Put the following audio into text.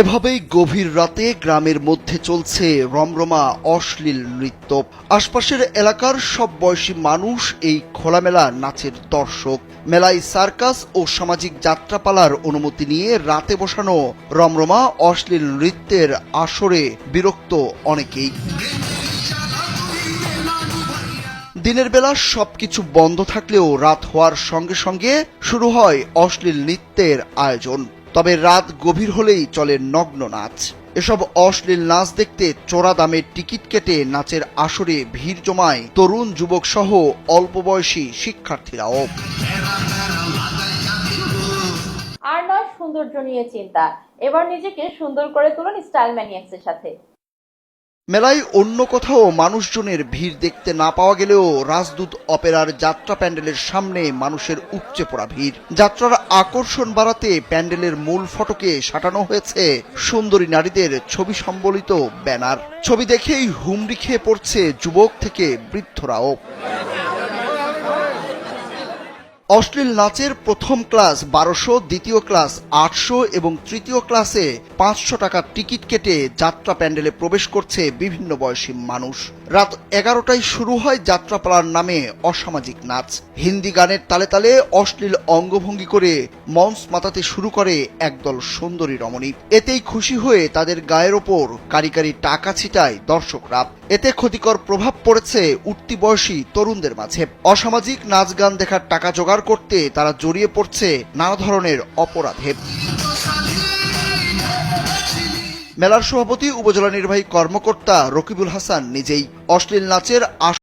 এভাবেই গভীর রাতে গ্রামের মধ্যে চলছে রমরমা অশ্লীল নৃত্য। আশপাশের এলাকার সব বয়সী মানুষ এই খোলামেলা নাচের দর্শক। মেলায় সার্কাস ও সামাজিক যাত্রাপালার অনুমতি নিয়ে রাতে বসানো রমরমা অশ্লীল নৃত্যের আসরে বিরক্ত অনেকেই। দিনের বেলা সবকিছু বন্ধ থাকলেও রাত হওয়ার সঙ্গে সঙ্গে শুরু হয় অশ্লীল নৃত্যের আয়োজন। তবে রাত গভীর হলেই চলে নগ্ন নাচ। এসব অশ্লীল নাচ দেখতে চোরা দামের টিকিট কেটে নাচের আসরে ভিড় জমায় তরুণ যুবক সহ অল্প বয়সী শিক্ষার্থীরাও। আর নয় সৌন্দর্য নিয়ে চিন্তা। এবার নিজেকে সুন্দর করে তুলুন স্টাইল ম্যানিয়াক্সের সাথে। মেলায় অন্য কোথাও মানুষজনের ভিড় দেখতে না পাওয়া গেলেও রাজদূত অপেরার যাত্রা প্যান্ডেলের সামনে মানুষের উপচে পড়া ভিড়। যাত্রার আকর্ষণ বাড়াতে প্যান্ডেলের মূল ফটকে সাটানো হয়েছে সুন্দরী নারীদের ছবি সম্বলিত ব্যানার। ছবি দেখেই হুমড়ি খেয়ে পড়ছে যুবক থেকে বৃদ্ধরাও। অশ্লীল নাচের প্রথম ক্লাস বারোশো, দ্বিতীয় ক্লাস আটশো এবং তৃতীয় ক্লাসে পাঁচশো টাকার টিকিট কেটে যাত্রা প্যান্ডেলে প্রবেশ করছে বিভিন্ন বয়সী মানুষ। রাত এগারোটায় শুরু হয় যাত্রাপালার নামে অসামাজিক নাচ। হিন্দি গানের তালে তালে অশ্লীল অঙ্গভঙ্গি করে মঞ্চ মাতাতে শুরু করে একদল সুন্দরী রমণী। এতেই খুশি হয়ে তাদের গায়ের ওপর কারি কারি টাকা ছিটায় দর্শকরা। এতে ক্ষতিকর প্রভাব পড়েছে উঠতি বয়সী তরুণদের মাঝে। অসামাজিক নাচ গান দেখার টাকা জোগাড় করতে তারা জড়িয়ে পড়ছে নানা ধরনের অপরাধে। মেলার সভাপতি, উপজেলা নির্বাহী কর্মকর্তা রকিবুল হাসান নিজেই অশ্লীল নাচের